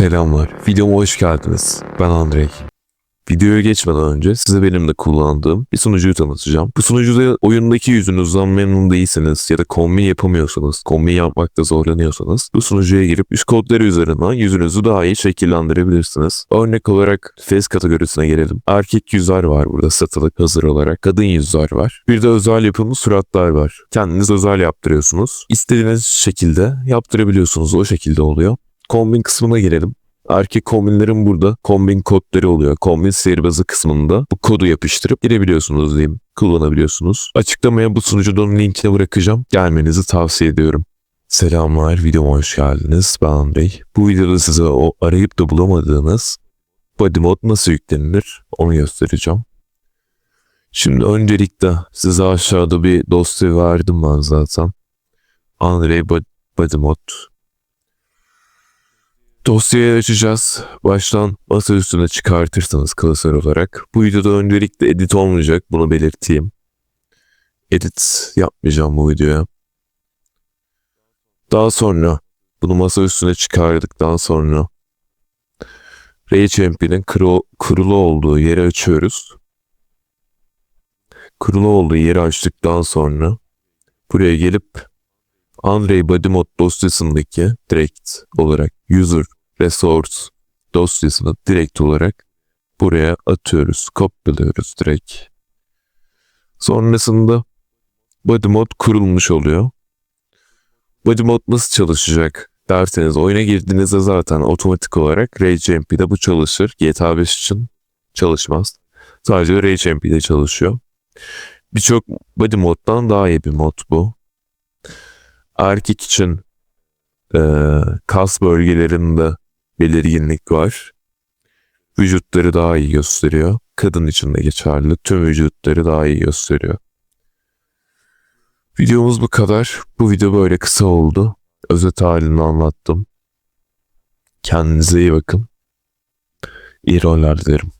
Selamlar. Videoma hoş geldiniz. Ben Andrei. Videoya geçmeden önce size benim de kullandığım bir sunucuyu tanıtacağım. Bu sunucuda oyundaki yüzünüzden memnun değilseniz ya da kombin yapamıyorsanız, kombin yapmakta zorlanıyorsanız bu sunucuya girip üst kodları üzerinden yüzünüzü daha iyi şekillendirebilirsiniz. Örnek olarak face kategorisine gelelim. Erkek yüzler var burada satılık hazır olarak. Kadın yüzler var. Bir de özel yapımı suratlar var. Kendiniz özel yaptırıyorsunuz. İstediğiniz şekilde yaptırabiliyorsunuz. O şekilde oluyor. Kombin kısmına gelelim. Erkek kombinlerin burada kombin kodları oluyor. Kombin sihirbazı kısmında bu kodu yapıştırıp girebiliyorsunuz diyeyim. Kullanabiliyorsunuz. Açıklamaya bu sunucunun linkini bırakacağım. Gelmenizi tavsiye ediyorum. Selamlar, videoma hoş geldiniz. Ben Andrei. Bu videoda size o arayıp da bulamadığınız body mod nasıl yüklenilir onu göstereceğim. Şimdi öncelikle size aşağıda bir dosya verdim ben zaten. Andrei Bod- Body Mod Dosyayı açacağız. Baştan masa üstüne çıkartırsanız klasör olarak. Bu videoda öncelikle edit olmayacak. Bunu belirteyim. Edit yapmayacağım bu videoya. Daha sonra bunu masa üstüne çıkardıktan sonra RageMP'nin kuru, kurulu olduğu yeri açıyoruz. Kurulu olduğu yeri açtıktan sonra buraya gelip Andrei Body Mod dosyasındaki direkt olarak user resource dosyasını direkt olarak buraya atıyoruz. Kopyalıyoruz direkt. Sonrasında Body kurulmuş oluyor. Body nasıl çalışacak derseniz oyuna girdiğinizde zaten otomatik olarak RageMP'de bu çalışır. GTA 5 için çalışmaz. Sadece RageMP'de çalışıyor. Birçok Body Mod'dan daha iyi bir mod bu erkek için e, kas bölgelerinde belirginlik var. Vücutları daha iyi gösteriyor. Kadın için de geçerli. Tüm vücutları daha iyi gösteriyor. Videomuz bu kadar. Bu video böyle kısa oldu. Özet halini anlattım. Kendinize iyi bakın. İyi roller dilerim.